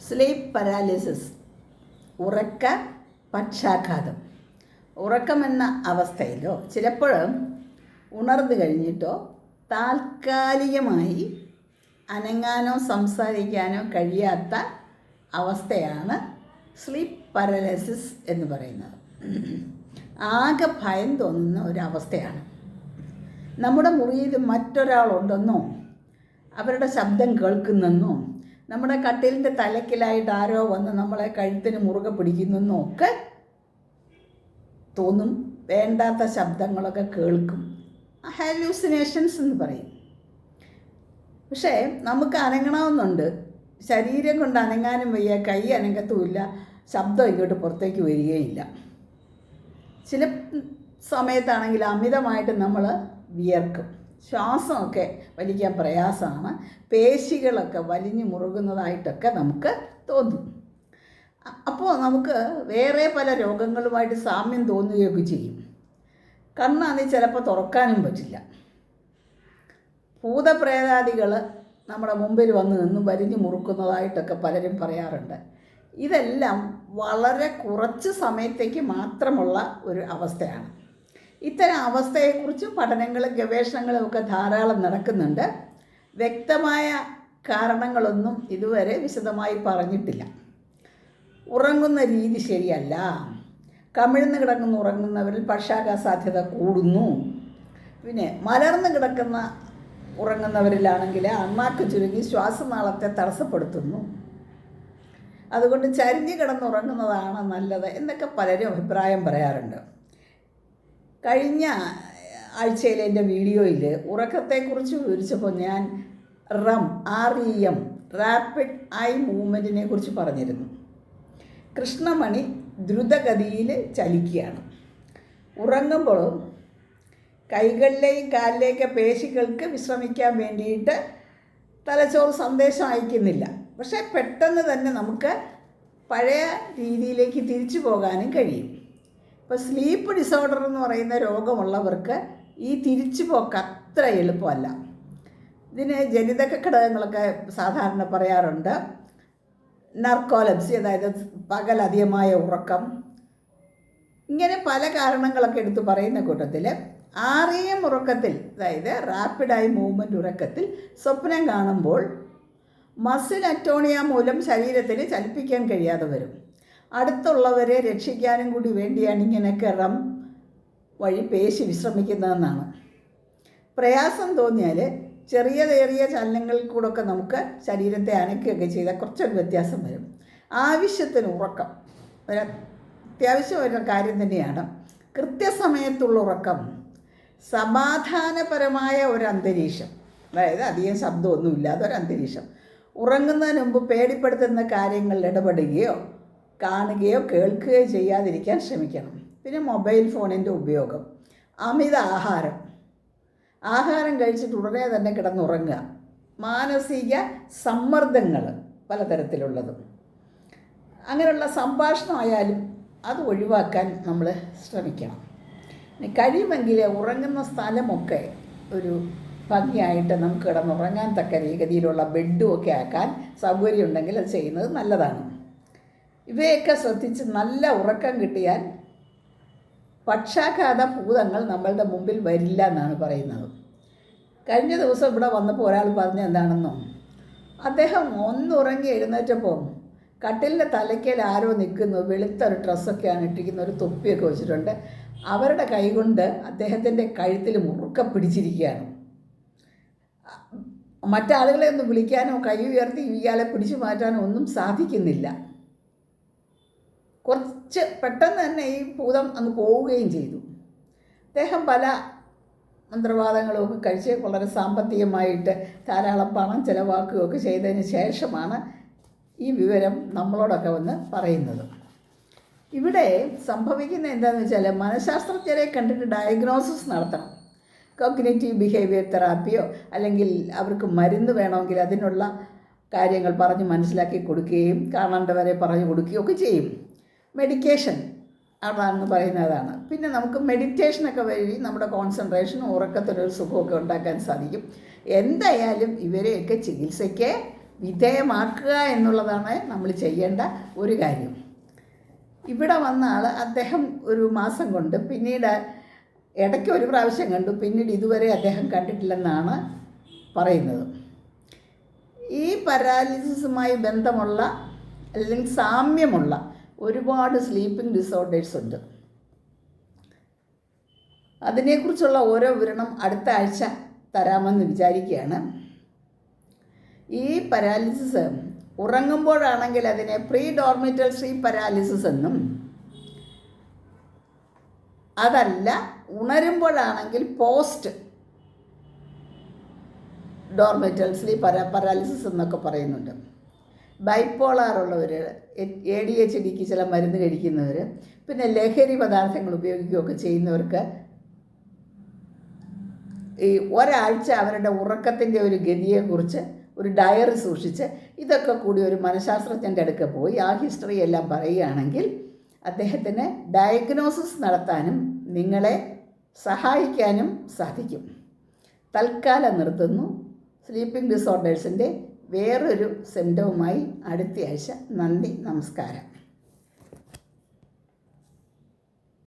Sleep paralysis ഉറക്ക പക്ഷാഘാതം. ഉറക്കമെന്ന അവസ്ഥയിലോ ചിലപ്പോൾ ഉണർന്നു കഴിഞ്ഞിട്ടോ താൽക്കാലികമായി അനങ്ങാനോ സംസാരിക്കാനോ കഴിയാത്ത അവസ്ഥയാണ് സ്ലീപ്പ് പാരലൈസിസ് എന്ന് പറയുന്നത്. ആകെ ഭയം തോന്നുന്ന ഒരവസ്ഥയാണ് നമ്മുടെ മുറിയിൽ മറ്റൊരാളുണ്ടെന്നോ അവരുടെ ശബ്ദം കേൾക്കുന്നെന്നോ നമ്മുടെ കട്ടിലിന്റെ തലക്കിലായിട്ട് ആരോ വന്ന് നമ്മളെ കഴുത്തിന് മുറുകെ പിടിക്കുന്നു ഒക്കെ തോന്നും. വേണ്ടാത്ത ശബ്ദങ്ങളൊക്കെ കേൾക്കും. ഹാലൂസിനേഷൻസ് എന്ന് പറയും. പക്ഷേ നമുക്ക് അനങ്ങണമെന്നുണ്ട്. ശരീരം കൊണ്ട് അനങ്ങാനും വയ്യ കൈ അനങ്ങത്തുമില്ല ശബ്ദം ഇങ്ങോട്ട് പുറത്തേക്ക് വരികയില്ല. ചില സമയത്താണെങ്കിൽ അമിതമായിട്ട് നമ്മൾ വിയർക്കും. ശ്വാസമൊക്കെ വലിക്കാൻ പ്രയാസമാണ്. പേശികളൊക്കെ വലിഞ്ഞു മുറുകുന്നതായിട്ടൊക്കെ നമുക്ക് തോന്നും. അപ്പോൾ നമുക്ക് വേറെ പല രോഗങ്ങളുമായിട്ട് സാമ്യം തോന്നുകയൊക്കെ ചെയ്യും. കണ്ണാണെങ്കിൽ ചിലപ്പോൾ തുറക്കാനും പറ്റില്ല. ഭൂതപ്രേതാദികൾ നമ്മുടെ മുമ്പിൽ വന്ന് നിന്ന് വലിഞ്ഞു മുറുക്കുന്നതായിട്ടൊക്കെ പലരും പറയാറുണ്ട്. ഇതെല്ലാം വളരെ കുറച്ച് സമയത്തേക്ക് മാത്രമുള്ള ഒരു അവസ്ഥയാണ്. ഇത്തരം അവസ്ഥയെക്കുറിച്ച് പഠനങ്ങളും ഗവേഷണങ്ങളും ഒക്കെ ധാരാളം നടക്കുന്നുണ്ട്. വ്യക്തമായ കാരണങ്ങളൊന്നും ഇതുവരെ വിശദമായി പറഞ്ഞിട്ടില്ല. ഉറങ്ങുന്ന രീതി ശരിയല്ല. കമിഴ്ന്ന് കിടക്കുന്ന ഉറങ്ങുന്നവരിൽ പക്ഷാഘാത സാധ്യത കൂടുന്നു. പിന്നെ മലർന്ന് കിടക്കുന്ന ഉറങ്ങുന്നവരിലാണെങ്കിൽ അണ്ണാക്ക് ചുരുങ്ങി ശ്വാസനാളത്തെ തടസ്സപ്പെടുത്തുന്നു. അതുകൊണ്ട് ചരിഞ്ഞ് കിടന്നുറങ്ങുന്നതാണ് നല്ലത് എന്നൊക്കെ പലരും അഭിപ്രായം പറയാറുണ്ട്. കഴിഞ്ഞ ആഴ്ചയിലെ എന്റെ വീഡിയോയിൽ ഉറക്കത്തെക്കുറിച്ച് വിവരിച്ചപ്പോൾ ഞാൻ REM R E M rapid eye മൂവ്മെന്റിനെ കുറിച്ച് പറഞ്ഞിരുന്നു. കൃഷ്ണമണി ദ്രുതഗതിയിൽ ചലിക്കുകയാണ്. ഉറങ്ങുമ്പോഴും കൈകളിലെയും കാലിലെയൊക്കെ പേശികൾക്ക് വിശ്രമിക്കാൻ വേണ്ടിയിട്ട് തലച്ചോറ് സന്ദേശം അയക്കുന്നില്ല. പക്ഷേ പെട്ടെന്ന് തന്നെ നമുക്ക് പഴയ രീതിയിലേക്ക് തിരിച്ചു പോകാനും കഴിയും. ഇപ്പോൾ സ്ലീപ്പ് ഡിസോർഡർ എന്ന് പറയുന്ന രോഗമുള്ളവർക്ക് ഈ തിരിച്ചു പോക്ക് അത്ര എളുപ്പമല്ല. ഇതിന് ജനിതക ഘടകങ്ങളൊക്കെ സാധാരണ പറയാറുണ്ട്. നർക്കോലപ്സി അതായത് പകലധികമായ ഉറക്കം. ഇങ്ങനെ പല കാരണങ്ങളൊക്കെ എടുത്തു പറയുന്ന കൂട്ടത്തിൽ ആറിയം ഉറക്കത്തിൽ അതായത് റാപ്പിഡായി മൂവ്മെന്റ് ഉറക്കത്തിൽ സ്വപ്നം കാണുമ്പോൾ മസിൽ അറ്റോണിയ മൂലം ശരീരത്തിന് ചലിപ്പിക്കാൻ കഴിയാതെ വരും. അടുത്തുള്ളവരെ രക്ഷിക്കാനും കൂടി വേണ്ടിയാണ് ഇങ്ങനെ കിറം വഴി പേശി വിശ്രമിക്കുന്നതെന്നാണ്. പ്രയാസം തോന്നിയാൽ ചെറിയ ചെറിയ ചലനങ്ങളിൽ കൂടെയൊക്കെ നമുക്ക് ശരീരത്തെ അനക്കുകയൊക്കെ ചെയ്താൽ കുറച്ചൊരു വ്യത്യാസം വരും. ആവശ്യത്തിന് ഉറക്കം. ഒരു അത്യാവശ്യമായ കാര്യം തന്നെയാണ്. കൃത്യസമയത്തുള്ള ഉറക്കം സമാധാനപരമായ ഒരു അന്തരീക്ഷം അതായത് അധികം ശബ്ദമൊന്നുമില്ലാത്ത ഒരു അന്തരീക്ഷം. ഉറങ്ങുന്നതിന് മുമ്പ് പേടിപ്പെടുത്തുന്ന കാര്യങ്ങളിൽ ഇടപെടുകയോ കാണുകയോ കേൾക്കുകയോ ചെയ്യാതിരിക്കാൻ ശ്രമിക്കണം. പിന്നെ മൊബൈൽ ഫോണിന്റെ ഉപയോഗം. അമിത ആഹാരം. ആഹാരം കഴിച്ചിട്ട് ഉടനെ തന്നെ കിടന്നുറങ്ങുക. മാനസിക സമ്മർദ്ദങ്ങൾ പലതരത്തിലുള്ളതും. അങ്ങനെയുള്ള സംഭാഷണമായാലും അത് ഒഴിവാക്കാൻ നമ്മൾ ശ്രമിക്കണം. കഴിയുമെങ്കിൽ ഉറങ്ങുന്ന സ്ഥലമൊക്കെ ഒരു ഭംഗിയായിട്ട് നമുക്ക് കിടന്നുറങ്ങാൻ തക്ക രീതിയിലുള്ള ബെഡും ഒക്കെ ആക്കാൻ സൗകര്യമുണ്ടെങ്കിൽ അത് ചെയ്യുന്നത് നല്ലതാണ്. ഇവയൊക്കെ ശ്രദ്ധിച്ച് നല്ല ഉറക്കം കിട്ടിയാൽ പക്ഷാഘാത ഭൂതങ്ങൾ നമ്മളുടെ മുമ്പിൽ വരില്ല എന്നാണ് പറയുന്നത്. കഴിഞ്ഞ ദിവസം ഇവിടെ വന്നപ്പോൾ ഒരാൾ പറഞ്ഞ എന്താണെന്നോ അദ്ദേഹം ഒന്നുറങ്ങി എഴുന്നേറ്റപ്പോൾ കട്ടിലിന്റെ തലയ്ക്കൽ ആരോ നിൽക്കുന്നു വെളുത്ത ഒരു ഡ്രസ്സൊക്കെയാണ് ഇട്ടിരിക്കുന്ന ഒരു തൊപ്പിയൊക്കെ വെച്ചിട്ടുണ്ട്. അവരുടെ കൈകൊണ്ട് അദ്ദേഹത്തിന്റെ കഴുത്തിൽ മുറുക്ക പിടിച്ചിരിക്കുകയാണ്. മറ്റാളുകളെ ഒന്ന് വിളിക്കാനോ കൈ ഉയർത്തി ഇയാളെ പിടിച്ചു മാറ്റാനോ ഒന്നും സാധിക്കുന്നില്ല. കുറച്ച് പെട്ടെന്ന് തന്നെ ഈ ഭൂതം അങ്ങ് പോവുകയും ചെയ്തു. അദ്ദേഹം പല മന്ത്രവാദങ്ങളുമൊക്കെ കഴിച്ച് വളരെ സാമ്പത്തികമായിട്ട് ധാരാളം പണം ചിലവാക്കുകയൊക്കെ ചെയ്തതിന് ശേഷമാണ് ഈ വിവരം നമ്മളോടൊക്കെ വന്ന് പറയുന്നത്. ഇവിടെ സംഭവിക്കുന്ന എന്താണെന്ന് വെച്ചാൽ മനഃശാസ്ത്രജ്ഞരെ കണ്ടിട്ട് ഡയഗ്നോസിസ് നടത്തണം. കോഗ്നേറ്റീവ് ബിഹേവിയർ തെറാപ്പിയോ അല്ലെങ്കിൽ അവർക്ക് മരുന്ന് വേണമെങ്കിൽ അതിനുള്ള കാര്യങ്ങൾ പറഞ്ഞ് മനസ്സിലാക്കി കൊടുക്കുകയും കാണേണ്ടവരെ പറഞ്ഞു കൊടുക്കുകയും ഒക്കെ ചെയ്യും. മെഡിക്കേഷൻ അതാണെന്ന് പറയുന്നതാണ്. പിന്നെ നമുക്ക് മെഡിറ്റേഷനൊക്കെ വഴി നമ്മുടെ കോൺസെൻട്രേഷനും ഉറക്കത്തിനൊരു സുഖമൊക്കെ ഉണ്ടാക്കാൻ സാധിക്കും. എന്തായാലും ഇവരെയൊക്കെ ചികിത്സയ്ക്ക് വിധേയമാക്കുക എന്നുള്ളതാണ് നമ്മൾ ചെയ്യേണ്ട ഒരു കാര്യം. ഇവിടെ വന്ന ആൾ അദ്ദേഹം ഒരു മാസം കൊണ്ട് പിന്നീട് ഇടയ്ക്ക് ഒരു പ്രാവശ്യം കണ്ടു. പിന്നീട് ഇതുവരെ അദ്ദേഹം കണ്ടിട്ടില്ലെന്നാണ് പറയുന്നത്. ഈ പരാലിസിസുമായി ബന്ധമുള്ള അല്ലെങ്കിൽ സാമ്യമുള്ള ഒരുപാട് സ്ലീപ്പിംഗ് ഡിസോർഡേഴ്സ് ഉണ്ട്. അതിനെക്കുറിച്ചുള്ള ഓരോ വിവരണം അടുത്ത ആഴ്ച തരാമെന്ന് വിചാരിക്കുകയാണ്. ഈ പരാലിസിസ് ഉറങ്ങുമ്പോഴാണെങ്കിൽ അതിനെ പ്രീ ഡോർമിറ്റൽ സ്ലീപ്പ് പരാലിസിസ് എന്നും അതല്ല ഉണരുമ്പോഴാണെങ്കിൽ post dormital sleep para paralysis എന്നൊക്കെ പറയുന്നുണ്ട്. ബൈപ്പോളാർ ഉള്ളവർ എ ഡി എച്ച് ഡിക്ക് ചില മരുന്ന് കഴിക്കുന്നവർ പിന്നെ ലഹരി പദാർത്ഥങ്ങൾ ഉപയോഗിക്കുകയൊക്കെ ചെയ്യുന്നവർക്ക് ഈ ഒരാഴ്ച അവരുടെ ഉറക്കത്തിന്റെ ഒരു ഗതിയെക്കുറിച്ച് ഒരു ഡയറി സൂക്ഷിച്ച് ഇതൊക്കെ കൂടി ഒരു മനഃശാസ്ത്രജ്ഞന്റെ അടുക്ക പോയി ആ ഹിസ്റ്ററി എല്ലാം പറയുകയാണെങ്കിൽ അദ്ദേഹത്തിന് ഡയഗ്നോസിസ് നടത്താനും നിങ്ങളെ സഹായിക്കാനും സാധിക്കും. തൽക്കാലം നിർത്തുന്നു. സ്ലീപ്പിംഗ് ഡിസോർഡേഴ്സിന്റെ വേറൊരു സെന്റവുമായി അടുത്ത ആഴ്ച നന്ദി നമസ്കാരം.